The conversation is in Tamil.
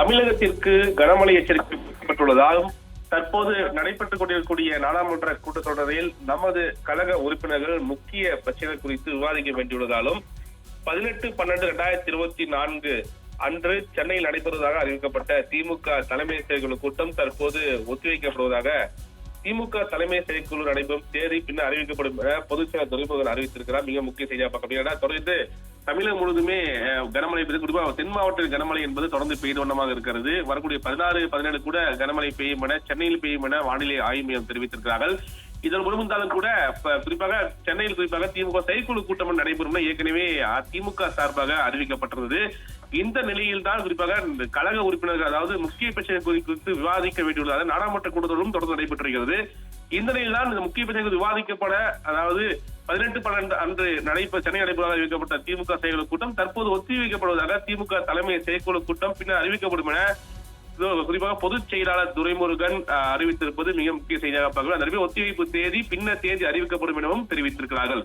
தமிழகத்திற்கு கனமழை எச்சரிக்கை விடுக்கப்பட்டுள்ளதாகவும் தற்போது நடைபெற்றுக் கொண்டிருக்கக்கூடிய நாடாளுமன்ற கூட்டத்தொடரில் நமது கழக உறுப்பினர்கள் முக்கிய பிரச்சனைகள் குறித்து விவாதிக்க வேண்டியுள்ளதாலும் பதினெட்டு பன்னெண்டு இரண்டாயிரத்தி இருபத்தி நான்கு அன்று சென்னையில் நடைபெறுவதாக அறிவிக்கப்பட்ட திமுக தலைமை செயற்குழு கூட்டம் தற்போது ஒத்திவைக்கப்படுவதாக திமுக தலைமை செயற்குழு நடைபெறும் தேதி பின்னர் அறிவிக்கப்படும் என பொதுச்செயலர் துறைமுகன் அறிவித்திருக்கிறார். மிக முக்கிய செய்தியா பார்க்க ஏன்னா தொடர்ந்து தமிழகம் முழுவதுமே கனமழை பெய்து குறிப்பாக தென் மாவட்டத்தில் கனமழை என்பது தொடர்ந்து பெய்த வண்ணமாக இருக்கிறது. வரக்கூடிய பதினாறு பதினேழு கூட கனமழை பெய்யும் என சென்னையில் பெய்யும் என வானிலை ஆய்வு மையம் தெரிவித்திருக்கிறார்கள். இதன் முழுவந்தாலும் கூட குறிப்பாக சென்னையில் குறிப்பாக திமுக செயற்குழு கூட்டம் நடைபெறும் ஏற்கனவே அ- திமுக சார்பாக அறிவிக்கப்பட்டிருந்தது. இந்த நிலையில் தான் குறிப்பாக இந்த கழக உறுப்பினர்கள் அதாவது முக்கிய பிரச்சனை குறித்து விவாதிக்க வேண்டியுள்ளது. நாடாளுமன்ற கூட்டத்தொடரும் தொடர்ந்து நடைபெற்றிருக்கிறது இந்த நிலையில் தான் இந்த முக்கிய பிரச்சனைகள் விவாதிக்கப்பட அதாவது பதினெட்டு பன்னெண்டு அன்று நடைபெற சென்னை நடைபெறாத அறிவிக்கப்பட்ட திமுக செயற்குழு கூட்டம் தற்போது ஒத்திவைக்கப்படுவதாக திமுக தலைமை செயற்குழு கூட்டம் பின்னர் அறிவிக்கப்படும் என குறிப்பாக பொதுச் செயலாளர் துரைமுருகன் அறிவித்திருப்பது மிக முக்கிய செய்தியாக பார்க்கலாம் அந்த ஒத்திவைப்பு தேதி பின்னர் தேதி அறிவிக்கப்படும் எனவும் தெரிவித்திருக்கிறார்கள்.